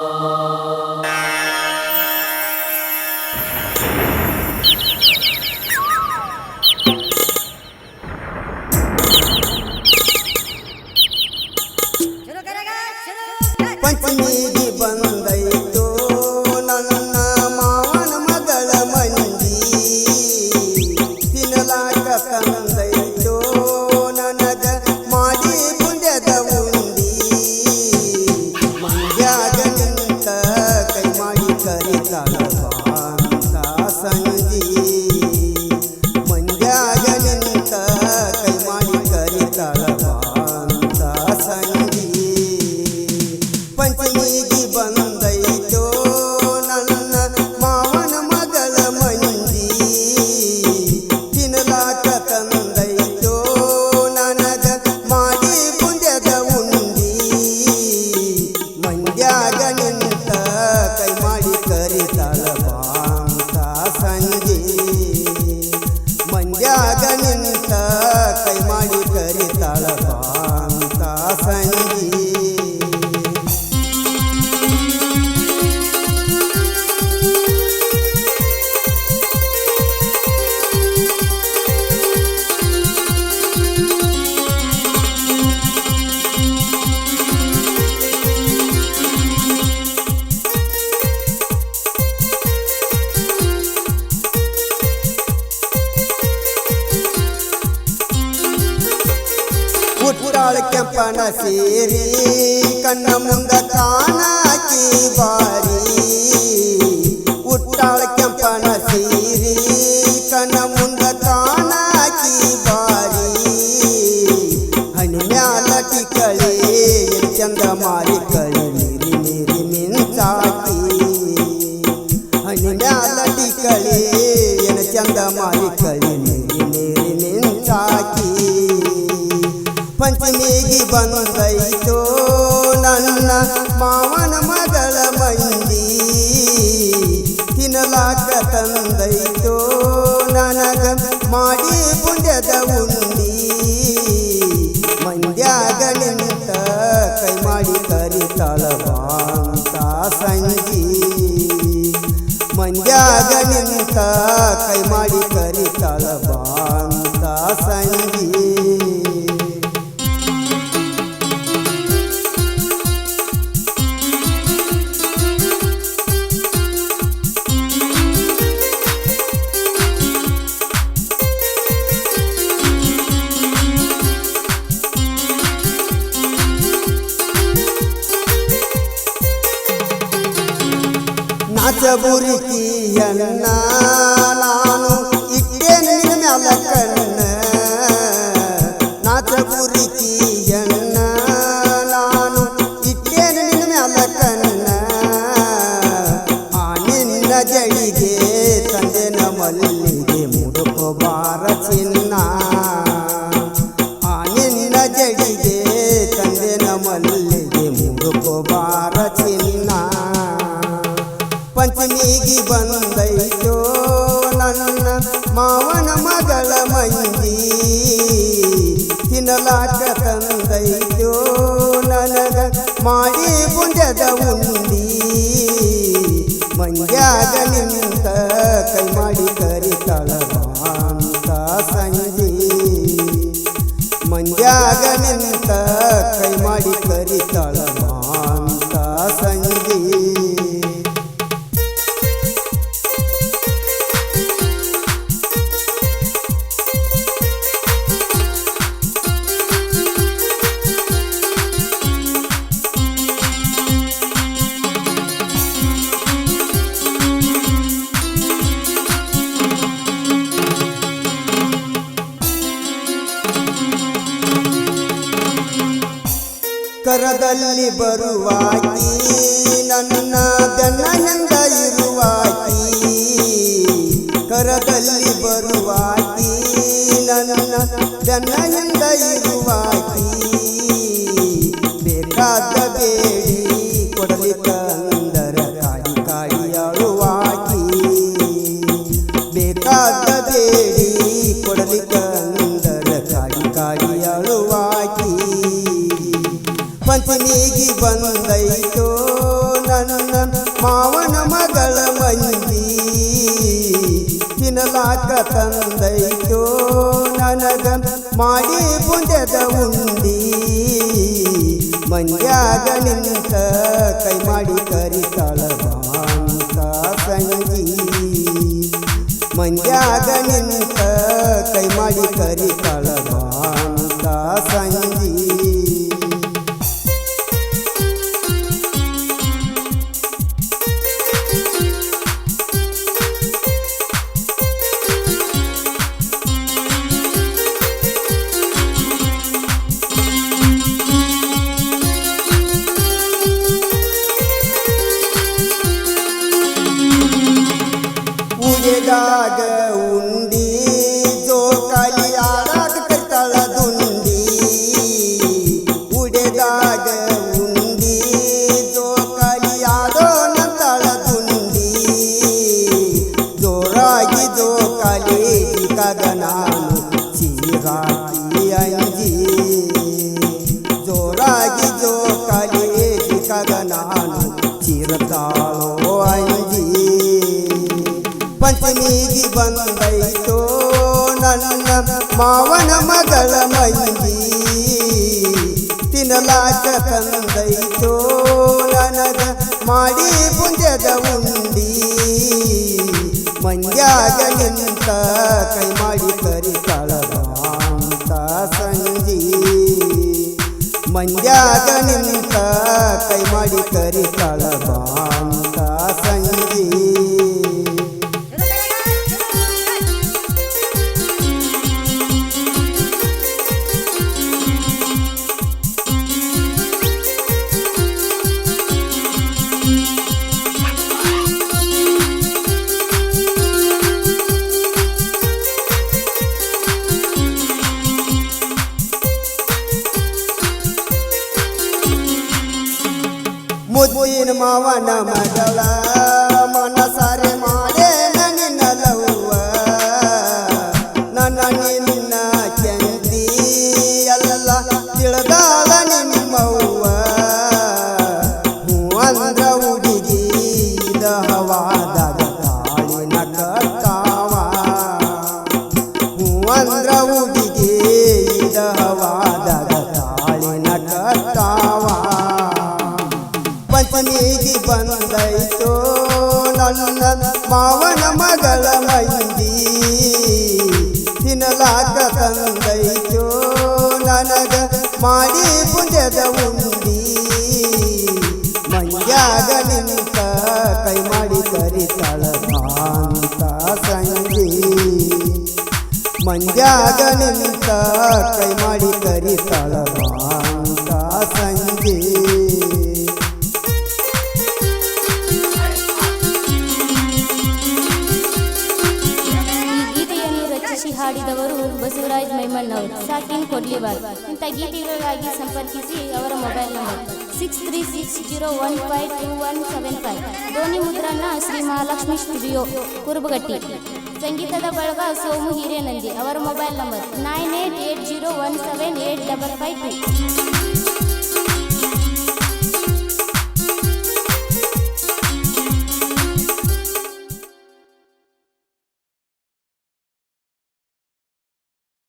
ಶುರು ಕರಿತಾಳ ಅಂತ ಹುಟ್ಟಾಳ ಕೆಂಪನ ಸೇರಿ, ಕಣ್ಣ ಮುಂದ ಕಾಣಾಕಿ ಬಾರಿ. ಉಟ್ಟಾಳ ಕೆಂಪನ ಸೇರಿ, ಕಣ್ಣ ಮುಂದ ಕಾಣಾಕಿ ಬಾರಿ. ಹನಿ ಮ್ಯಾಲ ಟಿಕಳಿ ಚಂದ ಮಾರಿ ಕಳಿ ನನ್ನ ಮಾವನ ಮಗಳ ಮಂದಿ ತಿನ್ನಲಾಕ ತಂದೈತೋ ನನಗ ಮಾಡಿ ಪುಣ್ಯದ ಉಂಡಿ ಮಂಡ್ಯಾಗ ನಿಂತ ಕೈ ಮಾಡಿ ಕರಿತಾಳವಾಂತ ಸಂಜಿ. ಮಂಡ್ಯಾಗ ನಿಂತ ಕೈ ಮಾಡಿ ಕರಿತಾಳವಾಂತ ಸಂಜಿ ನಾಚಬುರಿಕಿಯನ್ನ ನಾನು ಇಟ್ಟೆ ನಿನ್ನ ಕಣ್ಣ. ನಾಚಬುರಿಕಿಯನ್ನ ನಾನು ಇಟ್ಟೆ ನಿನ್ನ ಕಣ್ಣ. ಆ ನಿನ್ನ ಜಳಿಗೆ ತಂದೆ ಮಲ್ಲಿಗೆ ಮುಡುಕೋಬಾರ ಚಿನ್ನ. ಬಂದೈತೋ ನನ್ನ ಮಾವನ ಮಗಳ ಮಂದಿ ತಿನ್ನಲಾಕ ತಂದೈತೋ ನನಗ ಮಾಡಿ ಪುಂಜದ ಉಂಡಿ ಮಂಡ್ಯಾಗ ನಿಂತ ಕೈ ಮಾಡಿ ಕರಿತಾಳ ಅಂತ ಸಂಜೆ. ಮಂಡ್ಯಾಗ ನಿಂತ ಕೈ ಮಾಡಿ ಕರಿತಾಳ ಕರದಲ್ಲಿ ಬರುವಾಕಿ ನನ್ನ ಬೆನ್ನನಿಂದ ಇರುವಾಕಿ? ಕರದಲ್ಲಿ ಬರುವಾಕಿ ನನ್ನ ಬೆನ್ನನಿಂದ ಇರುವಾಕಿ? ಬೇಕಾದ ಬೇಡಿ ತಂದೈತೋ ನನಗ ಮಾಡಿ ಪುಂಜದ ಉಂಡಿ. ಮಂಜಾಗ ನಿಂತ ಕೈ ಮಾಡಿ ಕರಿತಾಳ ಮಾಂತ ಸಂಜಿ. ಮಂಜಾಗ ನಿಂತ ಕೈ ಮಾಡಿ ಕರಿತಾಳ ಮಾಂತ ಸಂಜಿ. लाग उंडी जो कलिया आरात करताळ धुंडी उडे दाग उंडी जो काली आडोन ताळ धुंडी जो काली ಮಾವನ ಮಗಳ ಮೈಗಿ ತಿನ್ನಲಾಕ ತಂದೈತೋ ನನಗ ಮಾಡಿ ಪುಂಜದ ಉಂಡಿ ಮಂಜಾಗ ನಿಂತ ಕೈ ಮಾಡಿ ಕರಿ ಕಳದಂತ ಸಂಜಿ. ಮಂಜಾಗ ನಿಂತ ಕೈ ಮಾಡಿ ಕರಿ ಅಂತ ಮುದ್ದಿನ ಮಾವನ ಮಗಳ ಬಂದೈತೋ ನನ್ನ ಮಾವನ ಮಗಳ ಮೈದಿ ತಿನ್ನಲಾಕ ತಂದೈತೋ, ನನಗ ಮಾಡಿ ಪುಂಜದ ಉಂಡಿ. ಮಂಡ್ಯಾಗ ನಿಂತ ಕೈ ಮಾಡಿ ಕರಿತಾಳ ಕಾಂತ ಸಂಜಿ ಮಂಜಾಗ ನಿಂತ ಕೈ ಮಾಡಿ ಕರಿತಾಳ ಹಾಡಿದವರು ಬಸವರಾಜ್ ಮೈಮಣ್ಣವರು. ಸಾಕಿನ್ ಕೊಡ್ಲಿಬಾರ್ದು ಇಂಥ ಗೀತೆಗಳಿಗಾಗಿ ಸಂಪರ್ಕಿಸಿ ಅವರ mobile number. Six three six zero one five two one seven five. Dhoni ಮುದ್ರಣ ಶ್ರೀ ಮಹಾಲಕ್ಷ್ಮಿ ಸ್ಟುಡಿಯೋ, ಕುರುಬಗಟ್ಟಿ. ಸಂಗೀತದ ಬಳಗ ಸೋಮು ಹಿರೇನಂದಿ. ಅವರ mobile number. Nine eight eight zero one seven eight double five two.